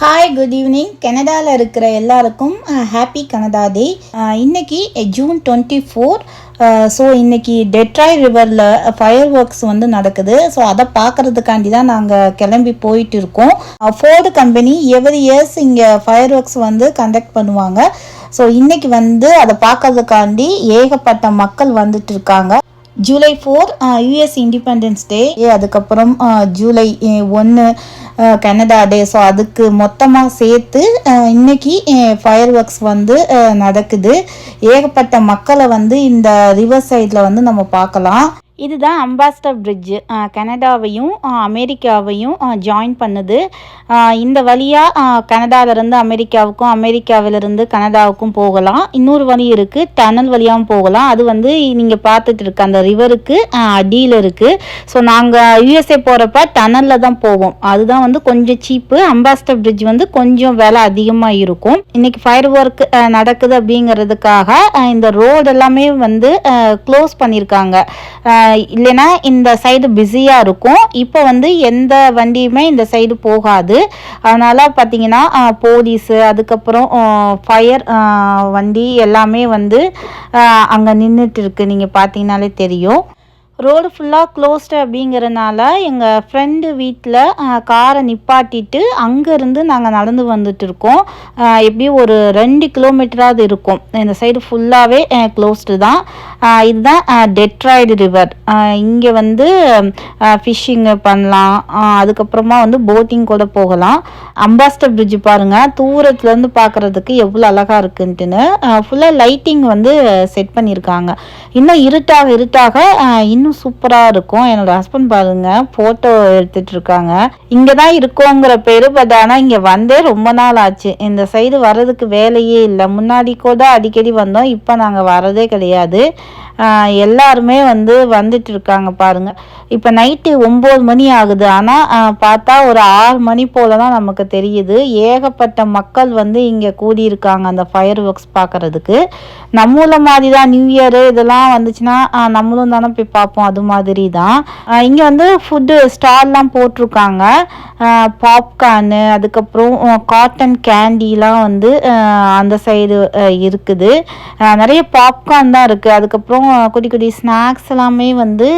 Hi good evening கனடாவில் இருக்கிற எல்லாருக்கும் ஹாப்பி கனடா டே இன்னைக்கு ஜூன் டுவெண்ட்டி ஃபோர் ஸோ இன்னைக்கு டெட்ராய் ரிவரில் ஃபயர் ஒர்க்ஸ் வந்து நடக்குது. ஸோ அதை பார்க்கறதுக்காண்டி தான் நாங்கள் கிளம்பி போயிட்டு இருக்கோம். ஃபோர்டு கம்பெனி எவ்ரி இயர்ஸ் இங்கே ஃபயர் ஒர்க்ஸ் வந்து கண்டக்ட் பண்ணுவாங்க. ஸோ இன்னைக்கு வந்து அதை பார்க்கறதுக்காண்டி ஏகப்பட்ட மக்கள் வந்துட்டு இருக்காங்க. July four US independence day அதுக்கப்புறம் ஜூலை ஒன்று கனடா டே ஸோ அதுக்கு மொத்தமாக சேர்த்து uh, இன்னைக்கு ஃபயர் ஒர்க்ஸ் வந்து uh, நடக்குது. ஏகப்பட்ட மக்களை வந்து இந்த ரிவர் சைடில் வந்து நம்ம பார்க்கலாம். இதுதான் அம்பாஸ்டர் பிரிட்ஜு கனடாவையும் அமெரிக்காவையும் ஜாயின் பண்ணுது. இந்த வழியாக கனடாவிலேருந்து அமெரிக்காவுக்கும் அமெரிக்காவிலிருந்து கனடாவுக்கும் போகலாம். இன்னொரு வழி இருக்குது டனல் வழியாகவும் போகலாம். அது வந்து நீங்கள் பார்த்துட்டு இருக்க அந்த ரிவருக்கு அடியில் இருக்குது ஸோ நாங்கள் யூஎஸ்ஏ போகிறப்ப டனலில் தான் போவோம். அதுதான் வந்து கொஞ்சம் சீப்பு அம்பாஸ்டர் பிரிட்ஜ் வந்து கொஞ்சம் விலை அதிகமாக இருக்கும். இன்றைக்கி ஃபயர் ஒர்க் நடக்குது அப்படிங்கிறதுக்காக இந்த ரோடு எல்லாமே வந்து க்ளோஸ் பண்ணியிருக்காங்க. இல்லைன்னா இந்த சைடு பிஸியாக இருக்கும். இப்போ வந்து எந்த வண்டியுமே இந்த சைடு போகாது. அதனால் பார்த்தீங்கன்னா போலீஸு அதுக்கப்புறம் ஃபயர் வண்டி எல்லாமே வந்து அங்கே நின்றுட்டு இருக்கு. நீங்கள் பார்த்தீங்கனாலே தெரியும். ரோடு ஃபுல்லாக க்ளோஸ்டு அப்படிங்கிறனால எங்கள் ஃப்ரெண்டு வீட்டில் காரை நிப்பாட்டிட்டு அங்கேருந்து நாங்கள் நடந்து வந்துட்டுருக்கோம் எப்படியும் ஒரு ரெண்டு கிலோமீட்டராவது இருக்கும். இந்த சைடு ஃபுல்லாகவே க்ளோஸ்டு தான். இதுதான் டெட்ராய்டு ரிவர் இங்கே வந்து ஃபிஷ்ஷிங்கு பண்ணலாம். அதுக்கப்புறமா வந்து போட்டிங் கூட போகலாம். அம்பாஸ்டர் பிரிட்ஜ் பாருங்கள் தூரத்துலேருந்து பார்க்குறதுக்கு எவ்வளோ அழகாக இருக்குன்ட்டுன்னு ஃபுல்லாக லைட்டிங் வந்து செட் பண்ணியிருக்காங்க இன்னும் இருட்டாக இருட்டாக இன்னும் இன்னும் சூப்பராக இருக்கும். என்னோட ஹஸ்பண்ட் பாருங்க ஃபோட்டோ எடுத்துட்டு இருக்காங்க. இங்கே தான் இருக்கோங்கிற பேர் பட் ஆனால் இங்கே வந்தே ரொம்ப நாள் ஆச்சு. இந்த சைடு வர்றதுக்கு வேலையே இல்லை. முன்னாடி கூட அடிக்கடி வந்தோம் இப்போ நாங்கள் வரதே கிடையாது. எல்லாருமே வந்து வந்துட்டு இருக்காங்க பாருங்க. இப்போ நைட்டு ஒம்பது மணி ஆகுது. ஆனால் பார்த்தா ஒரு ஆறு மணி போல தான் நமக்கு தெரியுது. ஏகப்பட்ட மக்கள் வந்து இங்கே கூடியிருக்காங்க அந்த ஃபயர் ஒர்க்ஸ் பார்க்கறதுக்கு நம்மள மாதிரி தான் நியூ இயரு இதெல்லாம் வந்துச்சுன்னா நம்மளும் தானே போய் பார்ப்போம். அது மாதிரி தான் இங்கே வந்து ஃபுட்டு ஸ்டால்லாம் போட்டிருக்காங்க. பாப்கார்னு அதுக்கப்புறம் காட்டன் கேண்டிலாம் வந்து அந்த சைடு இருக்குது. நிறைய பாப்கார்ன் தான் இருக்குது அதுக்கப்புறம் குட்டி குட்டி ஸ்நாக்ஸ் எல்லாமே வந்து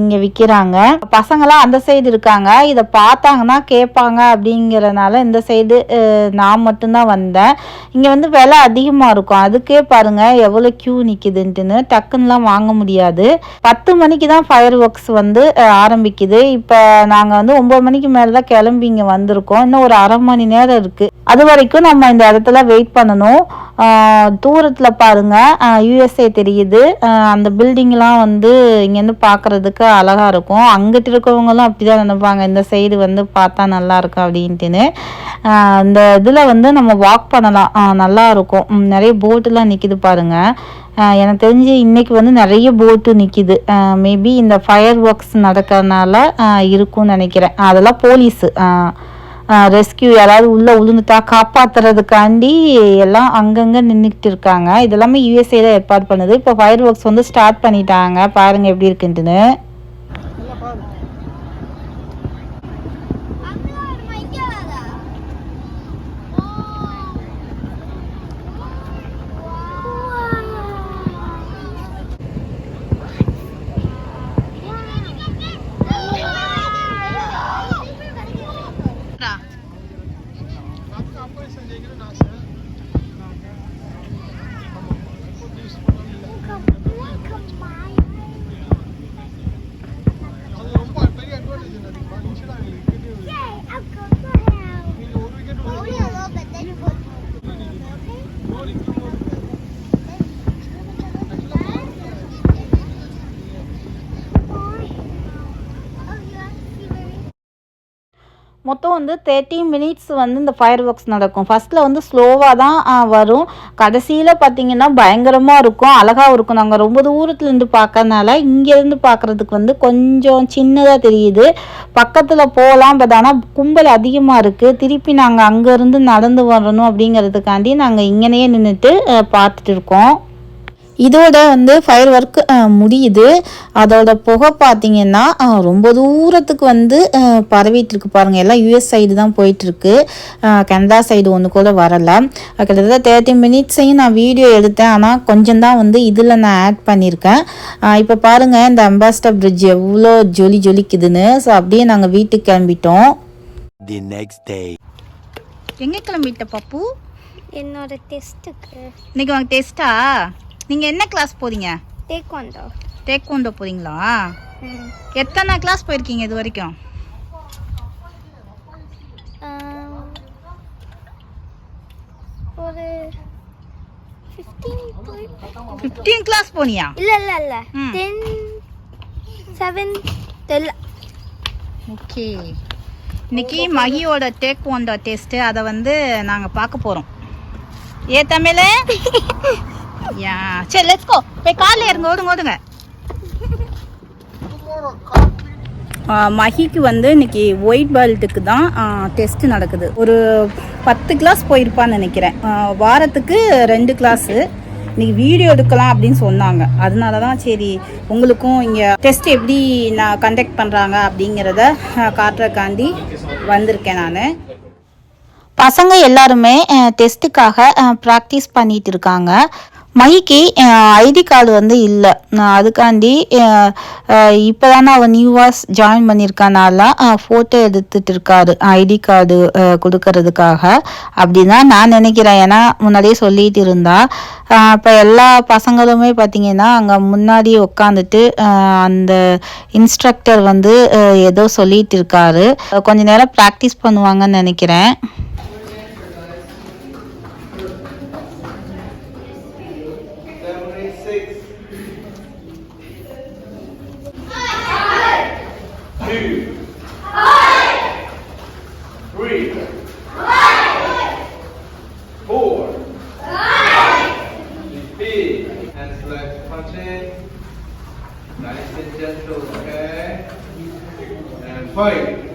இங்கே விற்கிறாங்க பசங்களாம் அந்த சைடு இருக்காங்க. இதை பார்த்தாங்கன்னா கேட்பாங்க அப்படிங்கிறனால இந்த சைடு நான் மட்டும்தான் வந்தேன். இங்கே வந்து விலை அதிகமாக இருக்கும். அதுக்கே பாருங்க எவ்வளோ க்யூ நிற்கிதுன்ட்டுன்னு டக்குன்னுலாம் வாங்க முடியாது. பத்து மணிக்கு தான் ஃபயர் ஒர்க்ஸ் வந்து ஆரம்பிக்குது. இப்போ நாங்கள் வந்து ஒம்பது மணிக்கு மேலே தான் கிளம்பி இங்கே வந்திருக்கோம். இன்னும் ஒரு அரை மணி நேரம் இருக்குது அது வரைக்கும் நம்ம இந்த இடத்துல வெயிட் பண்ணணும். தூரத்தில் பாருங்கள் யூஎஸ்ஏ தெரியுது. அந்த பில்டிங்லாம் வந்து இங்கேருந்து பார்க்குறதுக்கு அழகாக இருக்கும். அங்கிட்டு இருக்கவங்களும் அப்படி தான் நினைப்பாங்க. இந்த சைடு வந்து பார்த்தா நல்லா இருக்கும் அப்படின்ட்டுன்னு. இந்த இதில் வந்து நம்ம வாக் பண்ணலாம். நல்லா இருக்கும். நிறைய போட்டுலாம் நிற்கிது பாருங்கள் எனக்கு தெரிஞ்சு இன்னைக்கு வந்து நிறைய போட்டு நிற்கிது மேபி இந்த ஃபயர் ஒர்க்ஸ் நடக்கிறதுனால இருக்கும்னு நினைக்கிறேன். அதெல்லாம் போலீஸு ரெஸ்கியூ யாராவது உள்ளே உளுந்துட்டா காப்பாற்றுறதுக்காண்டி எல்லாம் அங்கங்கே நின்றுக்கிட்டு இருக்காங்க. இதெல்லாமே யூஎஸ்ஏ தான் ஏற்பாடு பண்ணுது. இப்போ ஃபயர் ஒர்க்ஸ் வந்து ஸ்டார்ட் பண்ணிட்டாங்க. பாருங்கள் எப்படி இருக்குன்ட்டுன்னு. மொத்தம் வந்து தேர்ட்டி மினிட்ஸ் வந்து இந்த ஃபயர் ஒர்க்ஸ் நடக்கும் ஃபர்ஸ்ட்டில் வந்து ஸ்லோவாக தான் வரும். கடைசியில் பார்த்தீங்கன்னா பயங்கரமாக இருக்கும். அழகாக இருக்கும். நாங்கள் ரொம்ப தூரத்துலேருந்து பார்க்கறனால இங்கேருந்து பார்க்குறதுக்கு வந்து கொஞ்சம் சின்னதாக தெரியுது. பக்கத்தில் போகலாம் பட் ஆனால் கும்பல் அதிகமாக இருக்குது திருப்பி நாங்கள் அங்கேருந்து நடந்து வரணும் அப்படிங்கிறதுக்காண்டி நாங்கள் இங்கனையே நின்றுட்டு பார்த்துட்டு இருக்கோம். இதோட வந்து ஃபயர் ஒர்க் முடியுது. அதோட புகை பார்த்தீங்கன்னா ரொம்ப தூரத்துக்கு வந்து அஹ், பரவிட்டு இருக்கு பாருங்க. எல்லாம் யூஎஸ் சைடு தான் போயிட்டு இருக்கு அஹ், கனடா சைடு ஒன்று கூட வரல. கிட்டத்தட்ட தேர்ட்டி மினிட்ஸையும் நான் வீடியோ எடுத்தேன். ஆனால் கொஞ்சம் தான் வந்து இதில் நான் ஆட் பண்ணியிருக்கேன். இப்போ பாருங்க இந்த அம்பாஸ்டர் பிரிட்ஜ் எவ்வளோ ஜொலி ஜொலிக்குதுன்னு. ஸோ அப்படியே நாங்கள் வீட்டுக்கு கிளம்பிட்டோம். எங்கே கிளம்பிட்ட பப்பு? என்னோட டெஸ்ட்டுக்கு இன்னைக்கு உனக்கு டெஸ்ட்டா நீங்கள் என்ன கிளாஸ் போறீங்க? டேக்வாண்டோ டேக்கோண்டோ போறீங்களா? எத்தனை கிளாஸ் போயிருக்கீங்க இது வரைக்கும்? ஒரு ஃபிஃப்டீன் கிளாஸ் போனியா? இல்லை இல்லை இல்லை. டென் செவன் தெரியல ஓகே இன்னைக்கு மகியோட டேக்வோண்டோ டெஸ்ட்டு அதை வந்து நாங்கள் பார்க்க போகிறோம் ஏ தமிழ்? யா சரி லெட்ஸ் கோ போய் காரில் இருங்க ஓடுங்க ஓடுங்க. ஆ, மகிக்கு வந்து இன்னைக்கு ஒயிட் பெல்ட்டுக்கு தான் டெஸ்ட் நடக்குது. ஒரு பத்து கிளாஸ் போயிருப்பான்னு நினைக்கிறேன். வாரத்துக்கு ரெண்டு கிளாஸு இன்னைக்கு வீடியோ எடுக்கலாம் அப்படின்னு சொன்னாங்க. அதனால தான் சரி உங்களுக்கும் இங்கே டெஸ்ட் எப்படி நான் கண்டக்ட் பண்ணுறாங்க அப்படிங்கிறத ஆ, காட்டுறதுக்காண்டி வந்திருக்கேன் நான். பசங்க எல்லாருமே டெஸ்ட்டுக்காக ப்ராக்டிஸ் பண்ணிட்டு இருக்காங்க. மைக்கு ஐடி கார்டு வந்து இல்லை. அதுக்காண்டி இப்போ தானே அவன் நியூவாஸ் ஜாயின் பண்ணியிருக்கனால ஃபோட்டோ எடுத்துகிட்டு இருக்காரு ஐடி கார்டு கொடுக்கறதுக்காக. அப்படின்னா தான் நான் நினைக்கிறேன். ஏன்னா முன்னாடியே சொல்லிட்டு இருந்தா. இப்போ எல்லா பசங்களுமே பார்த்தீங்கன்னா அங்கே முன்னாடி உட்காந்துட்டு அந்த இன்ஸ்ட்ரக்டர் வந்து ஏதோ சொல்லிட்டு இருக்காரு. கொஞ்ச நேரம் ப்ராக்டிஸ் பண்ணுவாங்கன்னு நினைக்கிறேன். nice and gentle okay and fight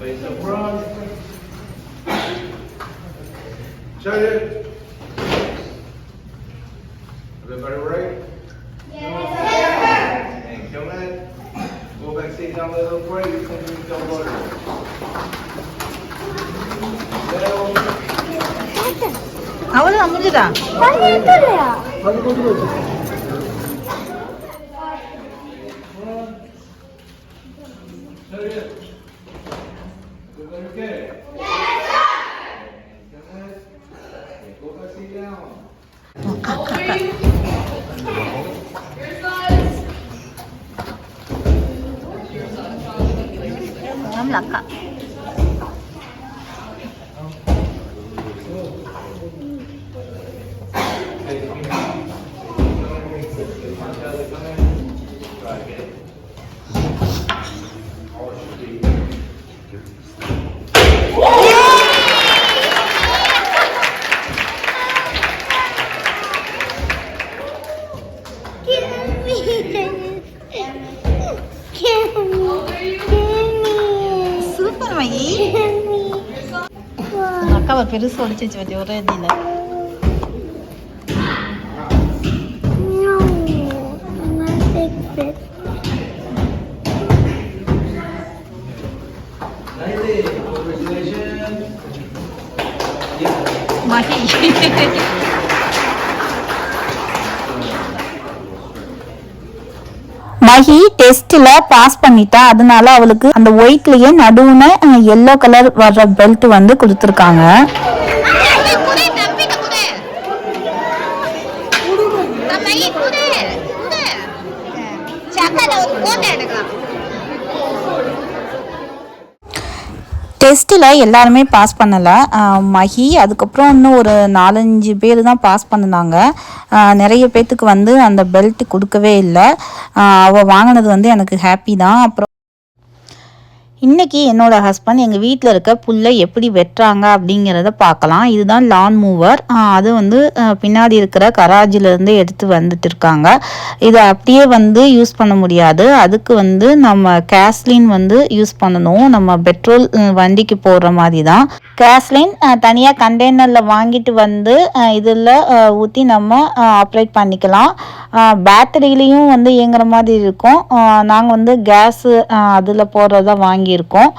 Face up front. Charge it. 가자. 빨리 해줄래요. 감사합니다. உங்க அக்காவை பெருசு ஒடிச்சு வச்சு ஒரே இதில் Congratulations. மகி மகி டெஸ்ட்ல பாஸ் பண்ணிட்டா அதனால அவளுக்கு அந்த ஒயிட்லயே நடுவுன எல்லோ கலர் வர்ற பெல்ட் வந்து கொடுத்துருக்காங்க. டெஸ்ட்டில் எல்லாருமே பாஸ் பண்ணலை. மஹி அதுக்கப்புறம் இன்னும் ஒரு நாலஞ்சு பேர் தான் பாஸ் பண்ணினாங்க. நிறைய பேர்த்துக்கு வந்து அந்த பெல்ட் கொடுக்கவே இல்லை. அவள் வாங்கினது வந்து எனக்கு ஹாப்பி தான். அப்புறம் இன்றைக்கி என்னோட ஹஸ்பண்ட் எங்கள் வீட்டில் இருக்க புல்லை எப்படி வெட்டுறாங்க அப்படிங்கிறத பார்க்கலாம். இதுதான் லான் மூவர் அது வந்து பின்னாடி இருக்கிற கராஜிலேருந்து எடுத்து வந்துட்டு இருக்காங்க. இதை அப்படியே வந்து யூஸ் பண்ண முடியாது. அதுக்கு வந்து நம்ம கேஸ்லின் வந்து யூஸ் பண்ணணும். நம்ம பெட்ரோல் வண்டிக்கு போடுற மாதிரி தான் கேஸ்லின் தனியாக கண்டெய்னரில் வாங்கிட்டு வந்து இதில் ஊற்றி நம்ம ஆப்ரேட் பண்ணிக்கலாம். பேட்டரியிலையும் வந்து இயங்குற மாதிரி இருக்கும். நாங்கள் வந்து கேஸு அதில் போடுறதா வாங்கியிருக்கோம்.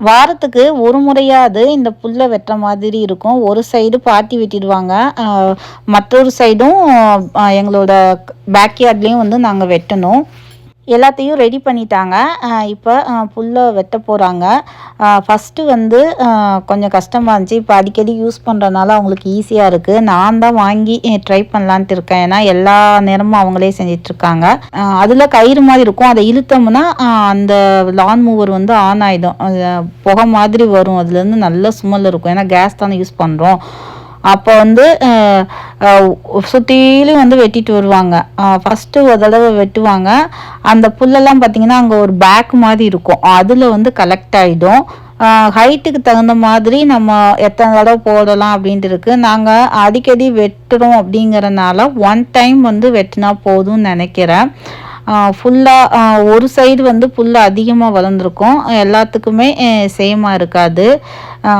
வாரத்துக்கு ஒரு முறையாவது இந்த புல்லை வெட்டுற மாதிரி இருக்கும். ஒரு சைடு பாட்டி வெட்டிடுவாங்க. மற்றொரு சைடும் எங்களோட பேக்யார்ட்லேயும் வந்து நாங்கள் வெட்டணும். எல்லாத்தையும் ரெடி பண்ணிட்டாங்க. இப்போ புல்லை வெட்ட போகிறாங்க ஃபஸ்ட்டு வந்து கொஞ்சம் கஷ்டமாக இருந்துச்சு. இப்போ அடிக்கடி யூஸ் பண்ணுறதுனால அவங்களுக்கு ஈஸியாக இருக்குது நான் தான் வாங்கி ட்ரை பண்ணலான்ட்டு இருக்கேன். ஏன்னா எல்லா நேரமும் அவங்களே செஞ்சிட்ருக்காங்க அதில் கயிறு மாதிரி இருக்கும். அதை இழுத்தோம்னா அந்த லான் மூவர் வந்து ஆன் ஆகிடும் புகை மாதிரி வரும். அதுலேருந்து நல்ல ஸ்மெல் இருக்கும். ஏன்னா கேஸ் தானே யூஸ் பண்ணுறோம் அப்போ வந்து சுற்றிலும் வந்து வெட்டிட்டு வருவாங்க. ஃபஸ்ட்டு ஒரு தடவை வெட்டுவாங்க. அந்த புல்லெல்லாம் பார்த்தீங்கன்னா அங்கே ஒரு பேக் மாதிரி இருக்கும். அதில் வந்து கலெக்ட் ஆகிடும் ஹைட்டுக்கு தகுந்த மாதிரி நம்ம எத்தனை தடவை போடலாம் அப்படின்ட்டு இருக்குது நாங்கள் அடிக்கடி வெட்டுறோம் அப்படிங்கிறனால ஒன் டைம் வந்து வெட்டினா போதும்னு நினைக்கிறேன். ஃபுல்லாக ஒரு சைடு வந்து புல் அதிகமாக வளர்ந்துருக்கும். எல்லாத்துக்குமே சேமாக இருக்காது.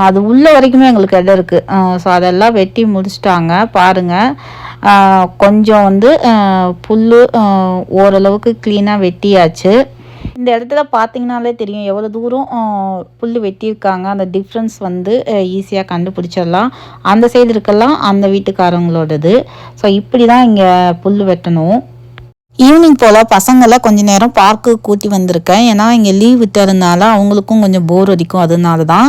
அது உள்ள வரைக்குமே எங்களுக்கு இடம் இருக்குது ஸோ அதெல்லாம் வெட்டி முடிச்சிட்டாங்க. பாருங்கள் கொஞ்சம் வந்து புல் ஓரளவுக்கு க்ளீனாக வெட்டியாச்சு. இந்த இடத்துல பார்த்தீங்கனாலே தெரியும். எவ்வளோ தூரம் புல் வெட்டியிருக்காங்க. அந்த டிஃப்ரென்ஸ் வந்து ஈஸியாக கண்டுபிடிச்சிடலாம். அந்த சைடு இருக்கலாம் அந்த வீட்டுக்காரங்களோடது. ஸோ இப்படி தான் இங்கே புல் வெட்டணும். ஈவினிங் போல் பசங்களை கொஞ்ச நேரம் பார்க்கு கூட்டி வந்திருக்கேன். ஏன்னா இங்கே லீவ் விட்டதுனால அவங்களுக்கும் கொஞ்சம் போர் அடிக்கும். அதனால தான்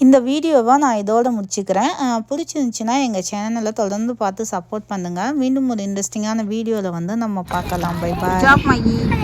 இந்த வீடியோவை நான் இதோடு முடிச்சுக்கிறேன். அஹ் பிடிச்சிருந்துச்சுன்னா எங்கள் சேனலை தொடர்ந்து பார்த்து சப்போர்ட் பண்ணுங்கள் மீண்டும் ஒரு இன்ட்ரெஸ்டிங்கான வீடியோவில் வந்து நம்ம பார்க்கலாம். Bye bye